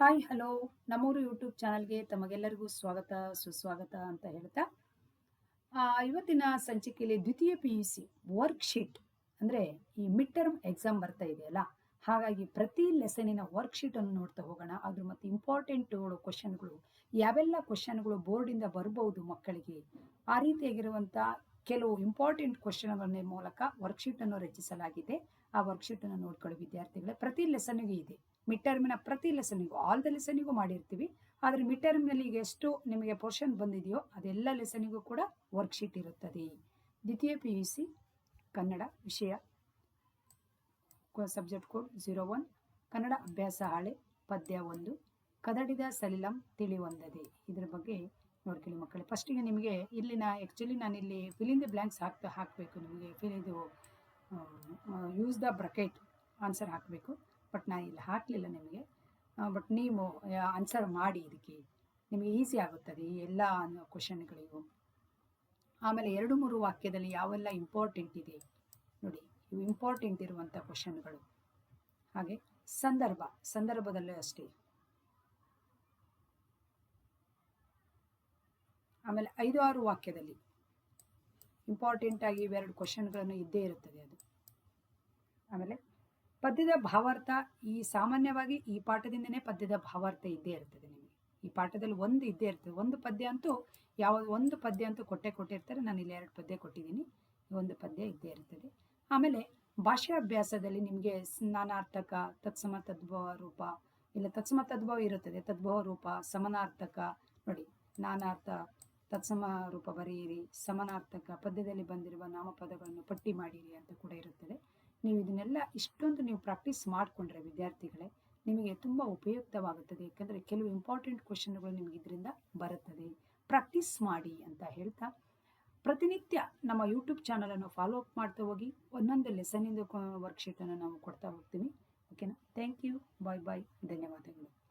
Hi hello ನಮ್ಮೂರು YouTube ಚಾನಲ್ಗೆ ತಮಗೆಲ್ಲರಿಗೂ ಸ್ವಾಗತ ಸುಸ್ವಾಗತ ಅಂತ ಹೇಳ್ತಾ ಇವತ್ತಿನ ಸಂಚಿಕೆಯಲ್ಲಿ ದ್ವಿತೀಯ ಪಿ ಯು ಸಿ ವರ್ಕ್ಶೀಟ್ ಅಂದರೆ ಈ ಮಿಡ್ ಟರ್ಮ್ ಎಕ್ಸಾಮ್ ಬರ್ತಾ ಇದೆಯಲ್ಲ ಹಾಗಾಗಿ ಪ್ರತಿ ಲೆಸನಿನ ವರ್ಕ್ಶೀಟನ್ನು ನೋಡ್ತಾ ಹೋಗೋಣ. ಅದ್ರ ಮತ್ತು ಇಂಪಾರ್ಟೆಂಟ್ಗಳು ಕ್ವಶನ್ಗಳು ಯಾವೆಲ್ಲ ಕ್ವಶನ್ಗಳು ಬೋರ್ಡಿಂದ ಬರ್ಬೋದು ಮಕ್ಕಳಿಗೆ ಆ ರೀತಿಯಾಗಿರುವಂಥ ಕೆಲವು ಇಂಪಾರ್ಟೆಂಟ್ ಕ್ವಶನ್ಗಳ ಮೂಲಕ ವರ್ಕ್ಶೀಟನ್ನು ರಚಿಸಲಾಗಿದೆ. ಆ ವರ್ಕ್ಶೀಟನ್ನು ನೋಡ್ಕೊಳ್ಳಿ ವಿದ್ಯಾರ್ಥಿಗಳೇ. ಪ್ರತಿ ಲೆಸನ್ಗೂ ಇದೆ. ಮಿಡ್ ಟರ್ಮಿನ ಪ್ರತಿ ಲೆಸನಿಗೂ ಆಲ್ ದ ಲೆಸನಿಗೂ ಮಾಡಿರ್ತೀವಿ. ಆದರೆ ಮಿಡ್ ಟರ್ಮ್ನಲ್ಲಿ ಈಗ ಎಷ್ಟು ನಿಮಗೆ ಪೋರ್ಷನ್ ಬಂದಿದೆಯೋ ಅದೆಲ್ಲ ಲೆಸನಿಗೂ ಕೂಡ ವರ್ಕ್ಶೀಟ್ ಇರುತ್ತದೆ. ದ್ವಿತೀಯ ಪಿ ಯು ಸಿ ಕನ್ನಡ ವಿಷಯ subject code zero one Kannada ಅಭ್ಯಾಸ ಹಾಳೆ ಪದ್ಯ ಒಂದು, ಕದಡಿದ ಸಲಿಲಂ ತಿಳಿವಂದದೆ ಇದರ ಬಗ್ಗೆ ನೋಡ್ಕೊಳ್ಳಿ ಮಕ್ಕಳೇ ಫಸ್ಟಿಗೆ ನಿಮಗೆ ಇಲ್ಲಿನ ಆ್ಯಕ್ಚುಲಿ ನಾನು ಇಲ್ಲಿ ಫಿಲಿಂಗ್ ದಿ ಬ್ಲ್ಯಾಂಕ್ಸ್ ಹಾಕ್ತಾ, ಹಾಕಬೇಕು ನಿಮಗೆ ಇದು ಯೂಸ್ ದ ಬ್ರಕೆಟ್ ಆನ್ಸರ್ ಹಾಕಬೇಕು ಬಟ್ ನಾನು ಇಲ್ಲಿ ಹಾಕಲಿಲ್ಲ ನಿಮಗೆ. ಬಟ್ ನೀವು ಆನ್ಸರ್ ಮಾಡಿ ಇದಕ್ಕೆ. ನಿಮಗೆ ಈಸಿ ಆಗುತ್ತದೆ ಈ ಎಲ್ಲ ಕ್ವಶನ್ಗಳಿಗೂ ಆಮೇಲೆ ಎರಡು ಮೂರು ವಾಕ್ಯದಲ್ಲಿ ಯಾವೆಲ್ಲ ಇಂಪಾರ್ಟೆಂಟ್ ಇದೆ, ನೋಡಿ, ಇವು ಇಂಪಾರ್ಟೆಂಟ್ ಇರುವಂಥ ಕ್ವಶನ್ಗಳು ಹಾಗೆ, ಸಂದರ್ಭ, ಸಂದರ್ಭದಲ್ಲೂ ಅಷ್ಟೇ. ಆಮೇಲೆ ಐದು ಆರು ವಾಕ್ಯದಲ್ಲಿ ಇಂಪಾರ್ಟೆಂಟ್ ಆಗಿ ಇವೆರಡು ಕ್ವಶನ್ಗಳನ್ನು ಇದ್ದೇ ಇರುತ್ತದೆ ಅದು. ಆಮೇಲೆ ಪದ್ಯದ ಭಾವಾರ್ಥ ಈ ಸಾಮಾನ್ಯವಾಗಿ ಈ ಪಾಠದಿಂದನೇ ಪದ್ಯದ ಭಾವಾರ್ಥ ಇದ್ದೇ ಇರ್ತದೆ ನಿಮಗೆ. ಈ ಪಾಠದಲ್ಲಿ ಒಂದು ಇದ್ದೇ ಇರ್ತದೆ. ಒಂದು ಪದ್ಯ ಅಂತೂ ಯಾವ ಒಂದು ಪದ್ಯ ಅಂತೂ ಕೊಟ್ಟೆ ಕೊಟ್ಟಿರ್ತಾರೆ. ನಾನು ಇಲ್ಲಿ ಎರಡು ಪದ್ಯ ಕೊಟ್ಟಿದ್ದೀನಿ. ಒಂದು ಪದ್ಯ ಇದ್ದೇ ಇರ್ತದೆ. ಆಮೇಲೆ ಭಾಷಾಭ್ಯಾಸದಲ್ಲಿ ನಿಮಗೆ ಸ್ನಾನಾರ್ಥಕ, ತತ್ಸಮ ತದ್ಭವ ರೂಪ, ಇಲ್ಲ ತತ್ಸಮ ತದ್ಭವ ಇರುತ್ತದೆ. ತದ್ಭವ ರೂಪ, ಸಮನಾರ್ಥಕ, ನೋಡಿ ನಾನಾರ್ಥ ತತ್ಸಮ ರೂಪ ಬರೆಯಿರಿ ಸಮನಾರ್ಥಕ ಪದ್ಯದಲ್ಲಿ ಬಂದಿರುವ ನಾಮಪದಗಳನ್ನು ಪಟ್ಟಿ ಮಾಡಿರಿ ಅಂತ ಕೂಡ ಇರುತ್ತದೆ. ನೀವು ಇದನ್ನೆಲ್ಲ ಇಷ್ಟೊಂದು ನೀವು ಪ್ರಾಕ್ಟೀಸ್ ಮಾಡಿಕೊಂಡ್ರೆ ವಿದ್ಯಾರ್ಥಿಗಳೇ, ನಿಮಗೆ ತುಂಬ ಉಪಯುಕ್ತವಾಗುತ್ತದೆ. ಯಾಕಂದರೆ ಕೆಲವು ಇಂಪಾರ್ಟೆಂಟ್ ಕ್ವಶನ್ಗಳು ನಿಮಗೆ ಇದರಿಂದ ಬರುತ್ತದೆ. ಪ್ರಾಕ್ಟೀಸ್ ಮಾಡಿ ಅಂತ ಹೇಳ್ತಾ, ಪ್ರತಿನಿತ್ಯ ನಮ್ಮ ಯೂಟ್ಯೂಬ್ ಚಾನಲನ್ನು ಫಾಲೋ ಅಪ್ ಮಾಡ್ತಾ ಹೋಗಿ, ಒಂದೊಂದು ಲೆಸನ್ನಿಂದ ವರ್ಕ್ಶೀಟನ್ನು ನಾವು ಕೊಡ್ತಾ ಹೋಗ್ತೀವಿ. ಓಕೆನಾ? Thank you. Bye bye. ಧನ್ಯವಾದಗಳು.